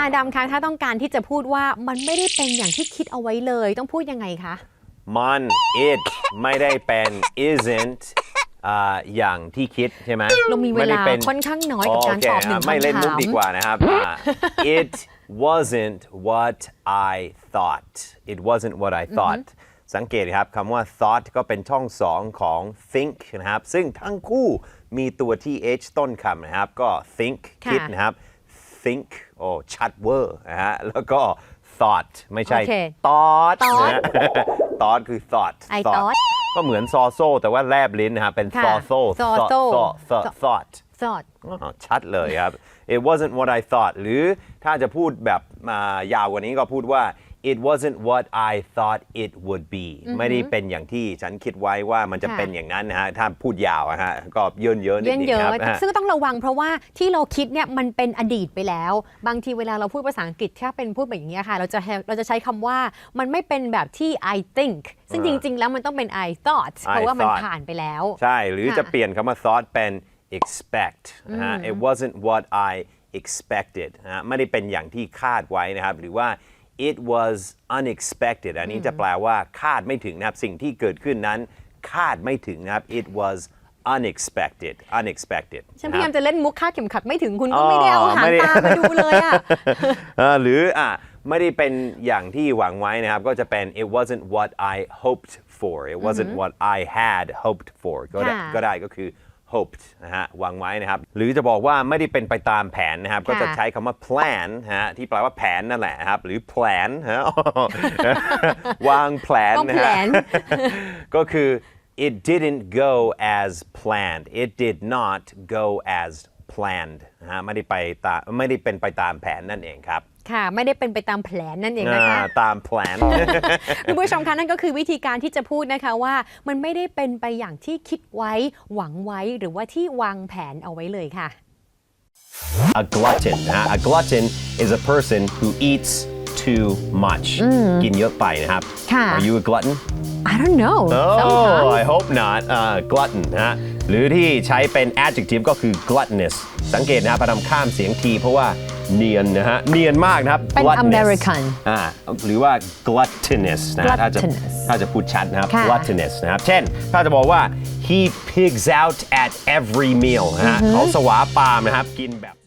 าดำคะถ้าต้องการที่จะพูดว่ามันไม่ได้เป็นอย่างที่คิดเอาไว้เลย ต้องพูดยังไงคะ มัน it ไม่ได้เป็น isn't อ่าอย่างที่คิดใช่ไหมเรามีเวไได้ลาป็ค่อนข้างน้อยกับการโเคตอบหนึ่งไม่เล่นคำมุกถามดีกว่านะครับอ่า it wasn't what I thought it wasn't what I thought สังเกตครับคำว่า thought ก็เป็นช่องสองของ think นะครับ ซึ่งทั้งคู่มีตัว th ต้นคำนะครับ ก็ think ค่ะคิดนะครับ think โอ้ชัดเวอร์นะฮะแล้วก็ thought ไม่ใช่ โอเค thought thought นะฮะ thought คือ thought I thought ก็เหมือนซอโซ่แต่ว่าแลบลิ้นนะครับเป็นค่ะซอโซ่ซอ thought โซ่ thought thought thought สอด อ๋อชัดเลยครับ it wasn't what I thought หรือถ้าจะพูดแบบมายาวกว่านี้ก็พูดว่า it wasn't what I thought it would be ไม่ได้เป็นอย่างที่ฉันคิดไว้ว่ามันจะค่ะเป็นอย่างนั้นนะฮะ ถ้าพูดยาวอะฮะ ก็เยินเยอะๆนิดเยอะนึงเยครับอะอะซึ่งต้องระวังเพราะว่าที่เราคิดเนี่ยมันเป็นอดีตไปแล้ว บางทีเวลาเราพูดภาษาอังกฤษถ้าเป็นพูดแบบอย่างนี้ยค่ะ เราจะเราจะใช้คำว่ามันไม่เป็นแบบที่ I think ซึ่งจริง ๆ แล้วมันต้องเป็น I thought เพราะว่ามัน thought ผ่านไปแล้ว ใช่ หรือค่ะจะเปลี่ยนคำว่า thought เป็น expect นะฮะ it wasn't what I expected นะฮะไม่ได้เป็นอย่างที่คาดไว้นะครับ หรือว่า it was unexpected อันนี้จะแปลว่าคาดไม่ถึงนะครับ สิ่งที่เกิดขึ้นนั้น คาดไม่ถึงนะครับ it was unexpected unexpected ฉันพนะยาคยารับมจะเล่นมุกคาดเข็มขัดไม่ถึงคุณก็ไม่ได้เอาหางไม่ได้ตามาดูเลยอะเอ่อหรืออะไม่ได้เป็นอย่างที่หวังไว้นะครับ ก็จะเป็น it wasn't what I hoped for it wasn't what I had hoped for ก็ได้ค่ะก็ได้ก็คือ hoped นะฮะหวังไว้นะครับหรือจะบอกว่าไม่ได้เป็นไปตามแผนนะครับก็จะใช้คำว่า plan นะฮะที่แปลว่าแผนนั่นแหละนะครับหรือ plan ฮะ วางแผนต้องนะแผฮะนก็คือ it didn't go as planned it did not go as planned นะฮะไม่ได้ไปตามไม่ได้เป็นไปตามแผนนั่นเองครับ ค่ะ ไม่ได้เป็นไปตามแผนนั่นเองนะคะอ่าตามแผนคุณผู้ชมคะนั่นก็คือวิธีการที่จะพูดนะคะว่า มันไม่ได้เป็นไปอย่างที่คิดไว้ หวังไว้หรือว่าที่วางแผนเอาไว้เลยค่ะ a glutton นะฮะ a glutton is a person who eats too much กินเยอะไปนะครับค่ะ Are you a glutton I don't know Oh sometimes I hope not อ่า glutton นะฮะหรือที่ใช้เป็น adjective ก็คือ gluttonous สังเกตนะครับพยายามข้ามเสียงทีเพราะว่า เนียนนะฮะ เนียนมากนะครับ เป็น gluttonous American อ่าหรือว่า gluttonous นะฮะถ้าจะ Gluttonous ถ้าจะพูดชัดนะครับ ค่ะ gluttonous นะครับ เช่น ถ้าจะบอกว่า he pigs out at every meal นะฮะเขาสวาปามนะครับ กินแบบ